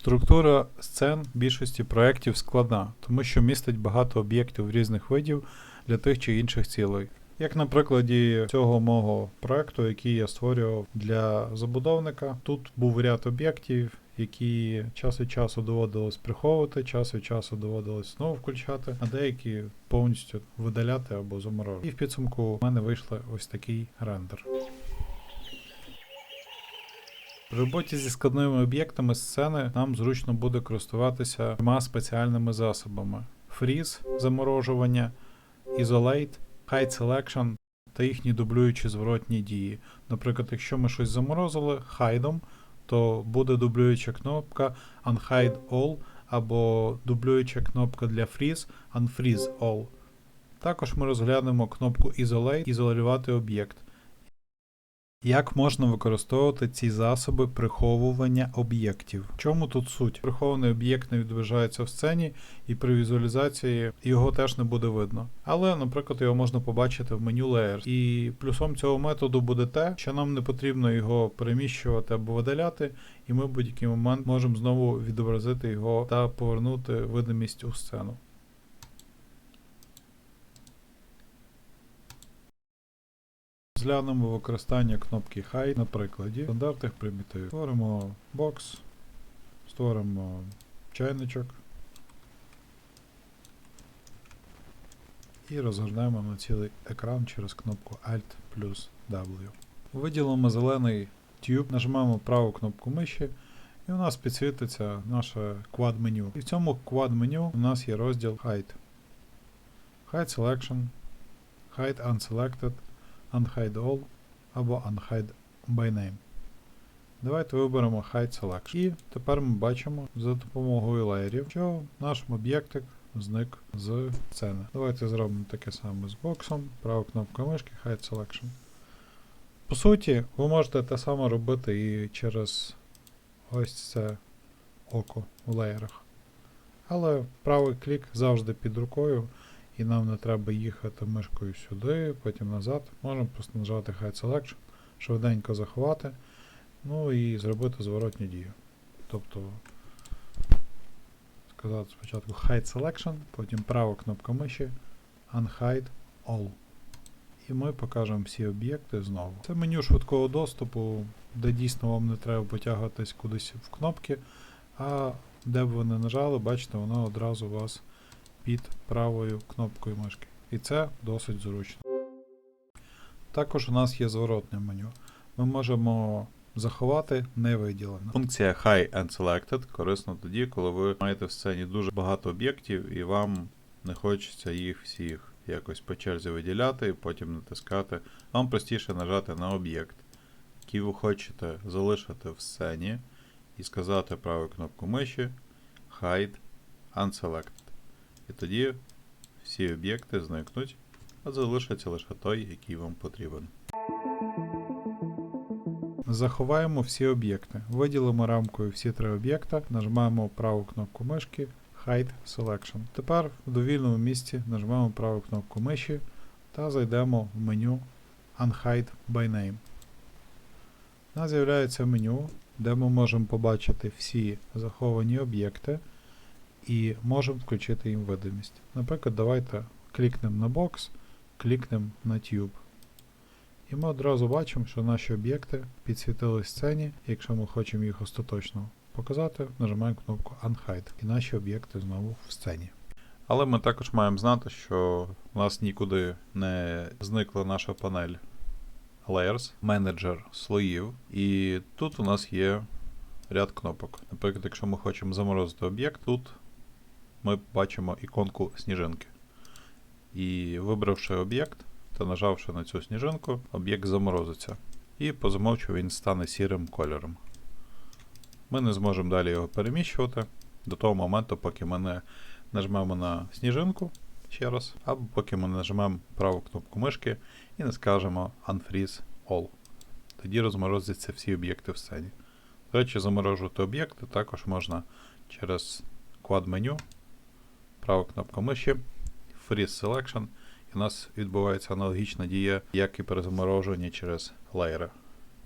Структура сцен більшості проєктів складна, тому що містить багато об'єктів різних видів для тих чи інших цілей. Як на прикладі цього мого проекту, який я створював для забудовника, тут був ряд об'єктів, які час від часу доводилось приховувати, час від часу доводилось знову включати, а деякі повністю видаляти або заморожувати. І в підсумку в мене вийшов ось такий рендер. При роботі зі складними об'єктами сцени нам зручно буде користуватися двома спеціальними засобами: Freeze – заморожування, Isolate, Hide Selection та їхні дублюючі зворотні дії. Наприклад, якщо ми щось заморозили хайдом, то буде дублююча кнопка Unhide All або дублююча кнопка для Freeze Unfreeze All. Також ми розглянемо кнопку Isolate ізолювати об'єкт. Як можна використовувати ці засоби приховування об'єктів? В чому тут суть? Прихований об'єкт не відображається в сцені, і при візуалізації його теж не буде видно. Але, наприклад, його можна побачити в меню Layers. І плюсом цього методу буде те, що нам не потрібно його переміщувати або видаляти, і ми в будь-який момент можемо знову відобразити його та повернути видимість у сцену. Зглянемо використання кнопки Hide на прикладі стандартних примітивів. Створимо бокс, створимо чайничок і розгорнемо на цілий екран через кнопку Alt плюс W. Виділимо зелений тюб, нажмемо праву кнопку миші, і у нас підсвітиться наше quad меню. І в цьому quad меню у нас є розділ Hide. Hide Selection, Hide Unselected, Unhide All або Unhide by Name. Давайте виберемо Hide Selection. І тепер ми бачимо за допомогою леєрів, що наш об'єктик зник з сцени. Давайте зробимо таке саме з боксом. Права кнопка мишки, Hide Selection. По суті, ви можете те саме робити і через ось це око у леєрах. Але правий клік завжди під рукою і нам не треба їхати мишкою сюди, потім назад. Можемо просто нажати Hide Selection, швиденько заховати, ну і зробити зворотню дію. Тобто сказати спочатку Hide Selection, потім права кнопка миші, Unhide All. І ми покажемо всі об'єкти знову. Це меню швидкого доступу, де дійсно вам не треба потягуватись кудись в кнопки, а де б ви не нажали, бачите, воно одразу вас під правою кнопкою мишки. І це досить зручно. Також у нас є зворотне меню. Ми можемо заховати невиділене. Функція High and Selected корисна тоді, коли ви маєте в сцені дуже багато об'єктів і вам не хочеться їх всіх якось по черзі виділяти і потім натискати. Вам простіше нажати на об'єкт, який ви хочете залишити в сцені, і сказати правою кнопку миші Hide Unselected. І тоді всі об'єкти зникнуть, а залишиться лише той, який вам потрібен. Заховаємо всі об'єкти. Виділимо рамкою всі три об'єкта, нажмемо праву кнопку мишки Hide Selection. Тепер в довільному місці нажмемо праву кнопку миші та зайдемо в меню Unhide by Name. У нас з'являється меню, де ми можемо побачити всі заховані об'єкти і можемо включити їм видимість. Наприклад, давайте клікнемо на бокс, клікнемо на Tube. І ми одразу бачимо, що наші об'єкти підсвітили сцені. Якщо ми хочемо їх остаточно показати, нажимаємо кнопку Unhide. І наші об'єкти знову в сцені. Але ми також маємо знати, що у нас нікуди не зникла наша панель Layers, менеджер слоїв. І тут у нас є ряд кнопок. Наприклад, якщо ми хочемо заморозити об'єкт, тут ми бачимо іконку сніжинки. І вибравши об'єкт та нажавши на цю сніжинку, об'єкт заморозиться. І по замовчу він стане сірим кольором. Ми не зможемо далі його переміщувати до того моменту, поки ми не нажмемо на сніжинку ще раз, або поки ми нажмемо праву кнопку мишки і не скажемо Unfreeze All. Тоді розморозяться всі об'єкти в сцені. До речі, заморожувати об'єкти також можна через quad меню, права кнопка миші, Freeze Selection, і у нас відбувається аналогічна дія, як і при заморожуванні через леєри.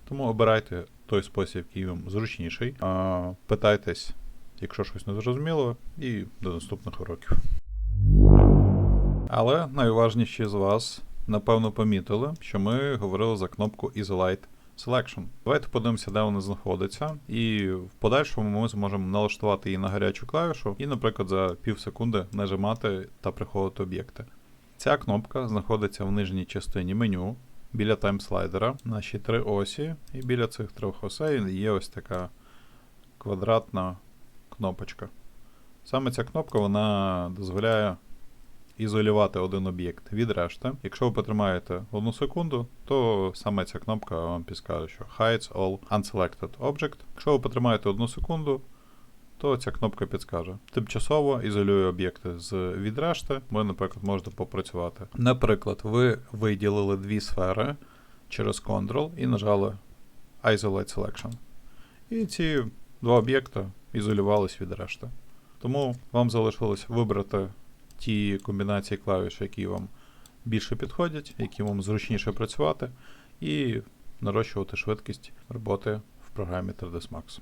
Тому обирайте той спосіб, який вам зручніший. Питайтесь якщо щось не зрозуміло, і до наступних уроків. Але найуважніші з вас, напевно, помітили, що ми говорили за кнопку Isolate Selection. Давайте подивимося, де вона знаходиться, і в подальшому ми зможемо налаштувати її на гарячу клавішу і, наприклад, за пів секунди нажимати та приходити об'єкти. Ця кнопка знаходиться в нижній частині меню біля таймслайдера, наші три осі, і біля цих трьох осей є ось така квадратна кнопочка. Саме ця кнопка вона дозволяє ізолювати один об'єкт від решти. Якщо ви потримаєте одну секунду, то саме ця кнопка вам підскаже, що hides all unselected object. Якщо ви потримаєте одну секунду, то ця кнопка підскаже. Тимчасово ізолює об'єкти з від решти. Ви, наприклад, можете попрацювати. Наприклад, ви виділили дві сфери через Ctrl і нажали Isolate Selection. І ці два об'єкти ізолювались від решти. Тому вам залишилось вибрати ті комбінації клавіш, які вам більше підходять, які вам зручніше працювати, і нарощувати швидкість роботи в програмі 3ds Max.